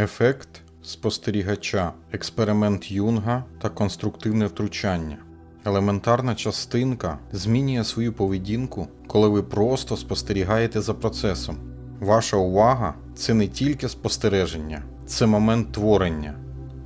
Ефект спостерігача, експеримент Юнга та конструктивне втручання. Елементарна частинка змінює свою поведінку, коли ви просто спостерігаєте за процесом. Ваша увага це не тільки спостереження, це момент творення.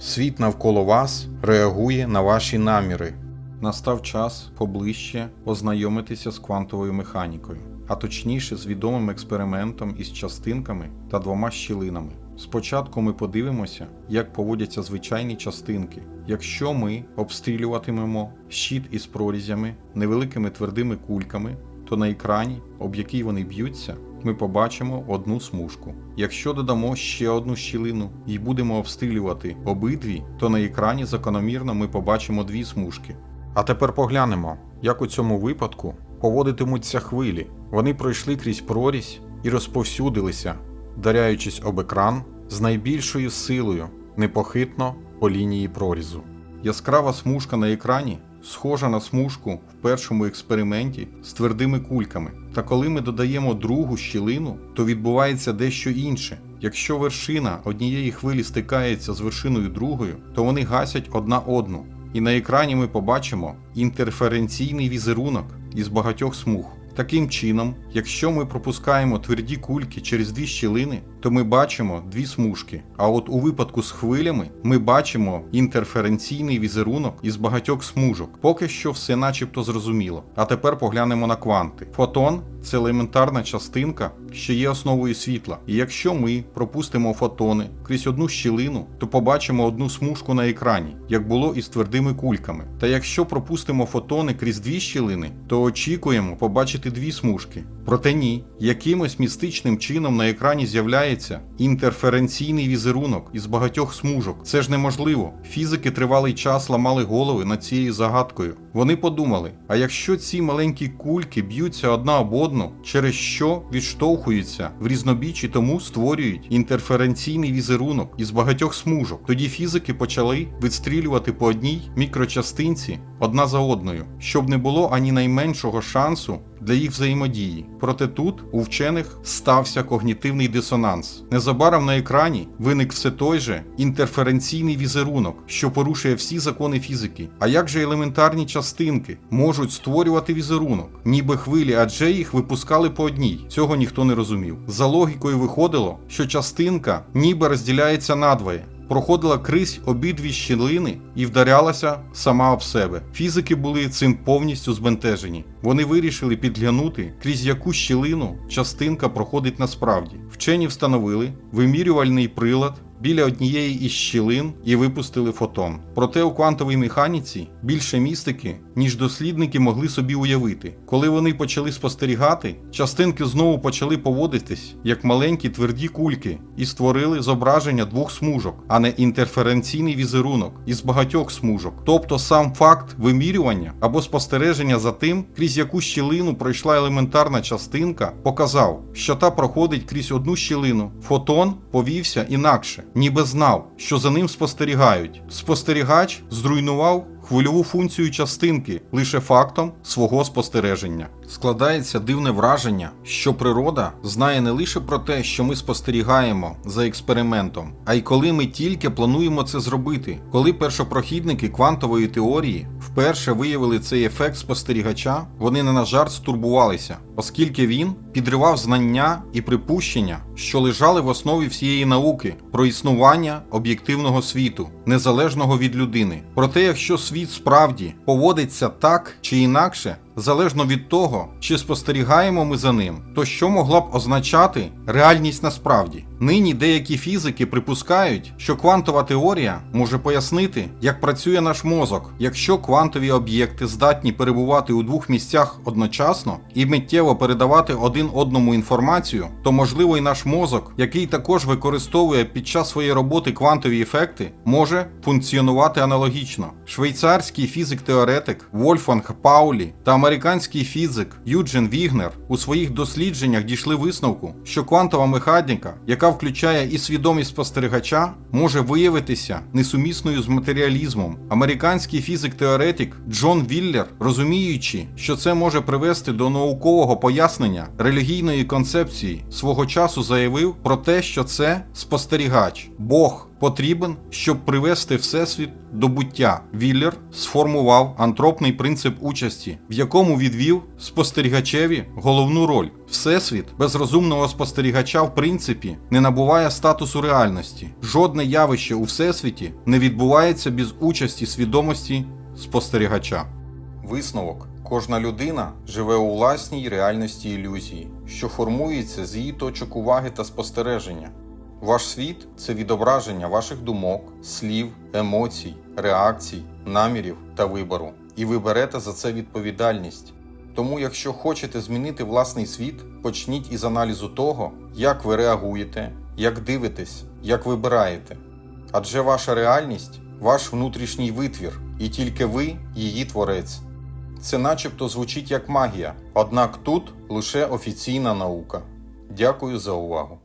Світ навколо вас реагує на ваші наміри. Настав час поближче ознайомитися з квантовою механікою, а точніше з відомим експериментом із частинками та двома щілинами. Спочатку ми подивимося, як поводяться звичайні частинки. Якщо ми обстрілюватимемо щит із прорізями, невеликими твердими кульками, то на екрані, об який вони б'ються, ми побачимо одну смужку. Якщо додамо ще одну щілину і будемо обстрілювати обидві, то на екрані закономірно ми побачимо дві смужки. А тепер поглянемо, як у цьому випадку поводитимуться хвилі. Вони пройшли крізь прорізь і розповсюдилися, вдаряючись об екран з найбільшою силою, непохитно по лінії прорізу. Яскрава смужка на екрані схожа на смужку в першому експерименті з твердими кульками. Та коли ми додаємо другу щілину, то відбувається дещо інше. Якщо вершина однієї хвилі стикається з вершиною другою, то вони гасять одна одну. І на екрані ми побачимо інтерференційний візерунок із багатьох смуг. Таким чином, якщо ми пропускаємо тверді кульки через дві щілини, то ми бачимо дві смужки. А от у випадку з хвилями ми бачимо інтерференційний візерунок із багатьох смужок. Поки що все начебто зрозуміло. А тепер поглянемо на кванти. Фотон це елементарна частинка, що є основою світла. І якщо ми пропустимо фотони крізь одну щілину, то побачимо одну смужку на екрані, як було із твердими кульками. Та якщо пропустимо фотони крізь дві щілини, то очікуємо побачити дві смужки. Проте ні, якимось містичним чином на екрані з'являється інтерференційний візерунок із багатьох смужок. Це ж неможливо. Фізики тривалий час ламали голови над цією загадкою. Вони подумали: а якщо ці маленькі кульки б'ються одна об одну, через що відштовхуються в різнобічі, тому створюють інтерференційний візерунок із багатьох смужок. Тоді фізики почали відстрілювати по одній мікрочастинці одна за одною, щоб не було ані найменшого шансу для їх взаємодії. Проте тут у вчених стався когнітивний дисонанс. Незабаром на екрані виник все той же інтерференційний візерунок, що порушує всі закони фізики. А як же елементарні частинки можуть створювати візерунок, ніби хвилі, адже їх випускали по одній. Цього ніхто не розумів. За логікою виходило, що частинка ніби розділяється надвоє проходила крізь обидві щілини і вдарялася сама об себе. Фізики були цим повністю збентежені. Вони вирішили підглянути, крізь яку щілину частинка проходить насправді. Вчені встановили вимірювальний прилад. Біля однієї із щілин і випустили фотон. Проте у квантовій механіці більше містики, ніж дослідники могли собі уявити. Коли вони почали спостерігати, частинки знову почали поводитись як маленькі тверді кульки і створили зображення двох смужок, а не інтерференційний візерунок із багатьох смужок. Тобто сам факт вимірювання або спостереження за тим, крізь яку щілину пройшла елементарна частинка, показав, що та проходить крізь одну щілину. Фотон повівся інакше, ніби знав, що за ним спостерігають. Спостерігач зруйнував хвильову функцію частинки лише фактом свого спостереження. Складається дивне враження, що природа знає не лише про те, що ми спостерігаємо за експериментом, а й коли ми тільки плануємо це зробити. Коли першопрохідники квантової теорії вперше виявили цей ефект спостерігача, вони не на жарт стурбувалися, оскільки він підривав знання і припущення, що лежали в основі всієї науки про існування об'єктивного світу, незалежного від людини. Проте, якщо світ справді поводиться так чи інакше, залежно від того, чи спостерігаємо ми за ним, то що могла б означати реальність насправді? Нині деякі фізики припускають, що квантова теорія може пояснити, як працює наш мозок, якщо квантові об'єкти здатні перебувати у двох місцях одночасно і миттєво передавати один одному інформацію, то можливо і наш мозок, який також використовує під час своєї роботи квантові ефекти, може функціонувати аналогічно. Швейцарський фізик-теоретик Вольфганг Паулі та американський фізик Юджин Вігнер у своїх дослідженнях дійшли висновку, що квантова механіка, яка включає і свідомість спостерігача, може виявитися несумісною з матеріалізмом. Американський фізик-теоретик Джон Віллер, розуміючи, що це може привести до наукового пояснення релігійної концепції, свого часу заявив про те, що це спостерігач, Бог потрібен, щоб привести Всесвіт до буття. Віллер сформував антропний принцип участі, в якому відвів спостерігачеві головну роль. Всесвіт без розумного спостерігача, в принципі, не набуває статусу реальності. Жодне явище у всесвіті не відбувається без участі свідомості спостерігача. Висновок. Кожна людина живе у власній реальності ілюзії, що формується з її точок уваги та спостереження. Ваш світ це відображення ваших думок, слів, емоцій, реакцій, намірів та вибору. І ви берете за це відповідальність. Тому, якщо хочете змінити власний світ, почніть із аналізу того, як ви реагуєте, як дивитесь, як вибираєте. Адже ваша реальність ваш внутрішній витвір, і тільки ви її творець. Це начебто звучить як магія, однак тут лише офіційна наука. Дякую за увагу.